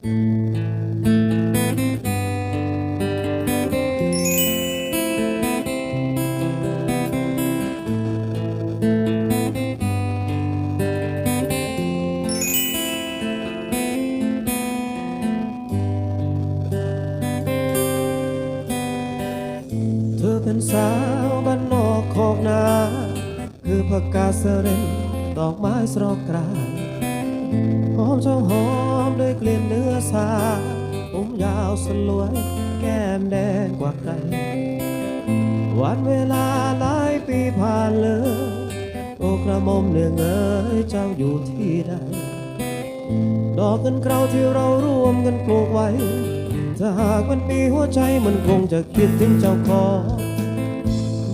เธอเป็นสาวบ้านนอกคอกนา คือผักกาดเสเรนดอกไม้สรอกกรานหอ มด้วยกลิ่นเนื้อสาผมยาวสลวย แก้มแดงกว่าใคร วันเวลาหลายปีผ่านเลย โอกระมมเนื่องเอ๋ยเจ้าอยู่ที่ใดดอกเงินเกราที่เราร่วมกันปลูกไว้ ถ้าหากมันมีหัวใจมันคงจะคิดถึงเจ้าของ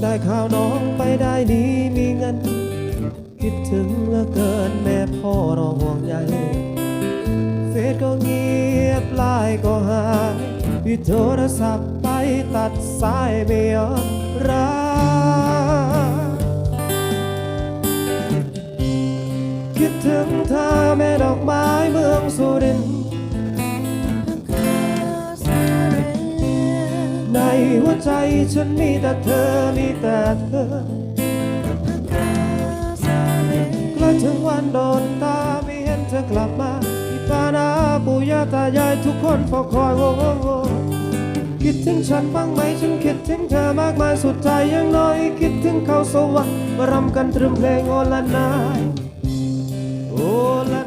ได้ข่าวน้องไปได้ดีมีเงิน คิดถึงเหลือเกิน ก็หายพี่โทรศัพท์ไปตัดสายไม่ยอมรับคิดถึงเธอแม่ดอกไม้เมืองสุรินทร์ในหัวใจฉันมีแต่เธอมีแต่เธอ ตายายทุกคนเฝ้าคอยโว้โวคิดถึงฉันบ้างไหมฉันคิดถึงเธอมากมายสุดใจยังน้อย คิดถึงเขาสวรรค์มารำกันตรึมเพลงโอลันายโอละน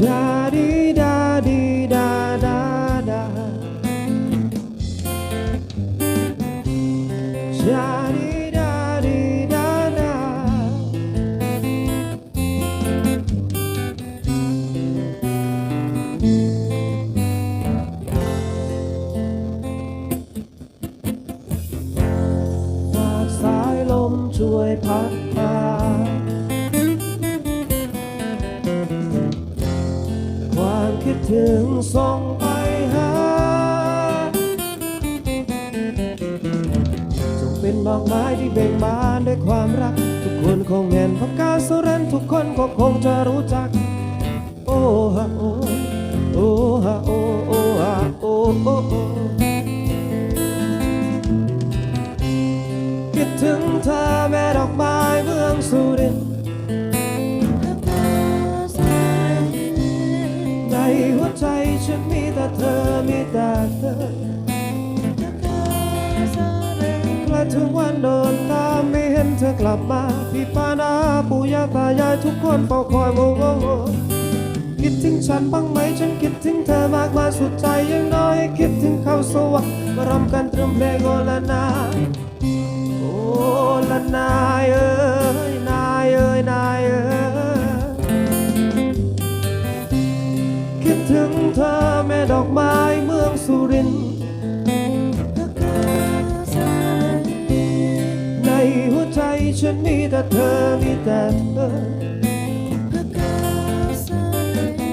ชาดีดาดีดาดาดาชาดีดาดีดาดาฝากสายลมช่วยพัดพา ถึงส่งไปหา จงเป็นดอกไม้ที่เบ่งบานด้วยความรัก ทุกคนคงเห็นพักกาสุรันทุกคนก็คงจะรู้จัก โอ้ฮะโอ้โอ้ฮะโอ้โอ้ฮะโอ้โอ้โอ้คิดถึงเธอแม่ดอกไม้ แต่เธอมีแต่เธอใกล้ถึงวันเดินตามไม่เห็นเธอกลับมา พี่ป้านาปู่ย่าตายายทุกคนเฝ้าคอยโมโมโมคิดถึงฉันบ้างไหมฉันคิดถึงเธอมากมายสุดใจยังน้อยคิดถึงเขาสวรรค์มารำกันตรึมเพลงโอละนายโอละนายเอ้ยนายเอ้ยนายเอ้ยคิดถึงเธอ แม่ดอกไม้เมืองสุรินทร์ในหัวใจฉันมีแต่เธอมีแต่เธอ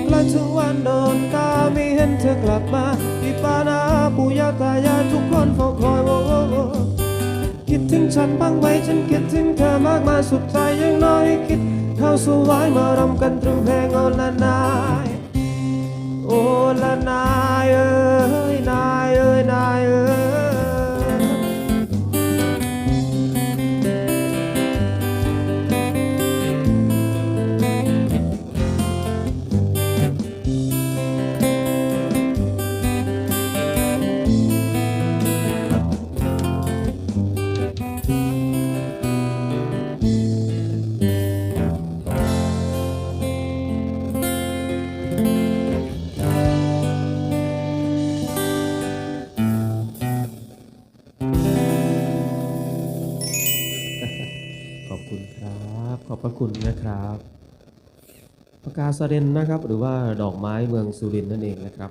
และถึงวันโดนตาไม่เห็นเธอกลับมาพี่ปานาปู่ย่าตายายทุกคนเฝ้าคอยโว้โว้คิดถึงฉันบ้างไหมฉันคิดถึงเธอมากมายสุดใจยังน้อยคิดเข้าสู่วายมารำกันตรึงเพลงอละนา ล ขอบพระคุณนะครับปากกาสเรนนะครับ หรือว่าดอกไม้เมืองสุรินทร์นั่นเองนะครับ